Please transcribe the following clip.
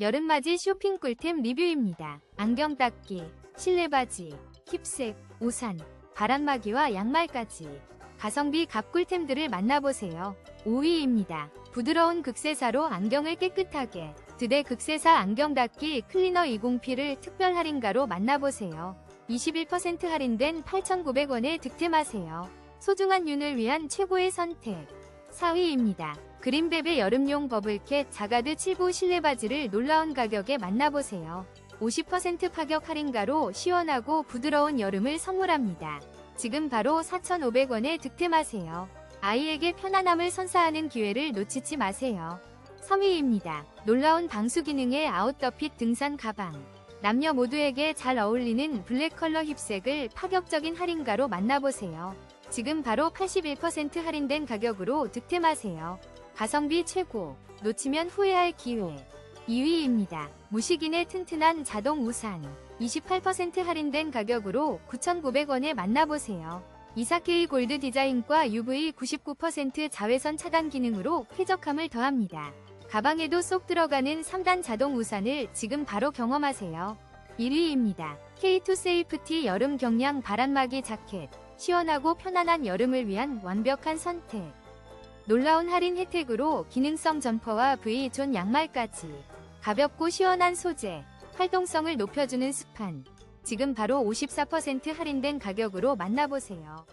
여름맞이 쇼핑 꿀템 리뷰입니다. 안경 닦기, 실내 바지, 힙색, 우산, 바람막이와 양말까지 가성비 갑 꿀템들을 만나보세요. 5위입니다. 부드러운 극세사로 안경을 깨끗하게 드대 극세사 안경 닦기 클리너 20P를 특별 할인가로 만나보세요. 21% 할인된 8,900원에 득템하세요. 소중한 윤을 위한 최고의 선택. 4위입니다. 그린베베 여름용 버블캣 자가드 7부 실내 바지를 놀라운 가격에 만나보세요. 50% 파격 할인가로 시원하고 부드러운 여름을 선물합니다. 지금 바로 4,500원에 득템하세요. 아이에게 편안함을 선사하는 기회를 놓치지 마세요. 3위입니다. 놀라운 방수 기능의 아웃더핏 등산 가방. 남녀 모두에게 잘 어울리는 블랙 컬러 힙색을 파격적인 할인가로 만나보세요. 지금 바로 81% 할인된 가격으로 득템하세요. 가성비 최고, 놓치면 후회할 기회. 2위입니다. 무식인의 튼튼한 자동 우산. 28% 할인된 가격으로 9,900원에 만나보세요. 이사케이 골드 디자인과 UV 99% 자외선 차단 기능으로 쾌적함을 더합니다. 가방에도 쏙 들어가는 3단 자동 우산을 지금 바로 경험하세요. 1위입니다. K2 세이프티 여름 경량 바람막이 자켓. 시원하고 편안한 여름을 위한 완벽한 선택. 놀라운 할인 혜택으로 기능성 점퍼와 V존 양말까지. 가볍고 시원한 소재, 활동성을 높여주는 스판. 지금 바로 54% 할인된 가격으로 만나보세요.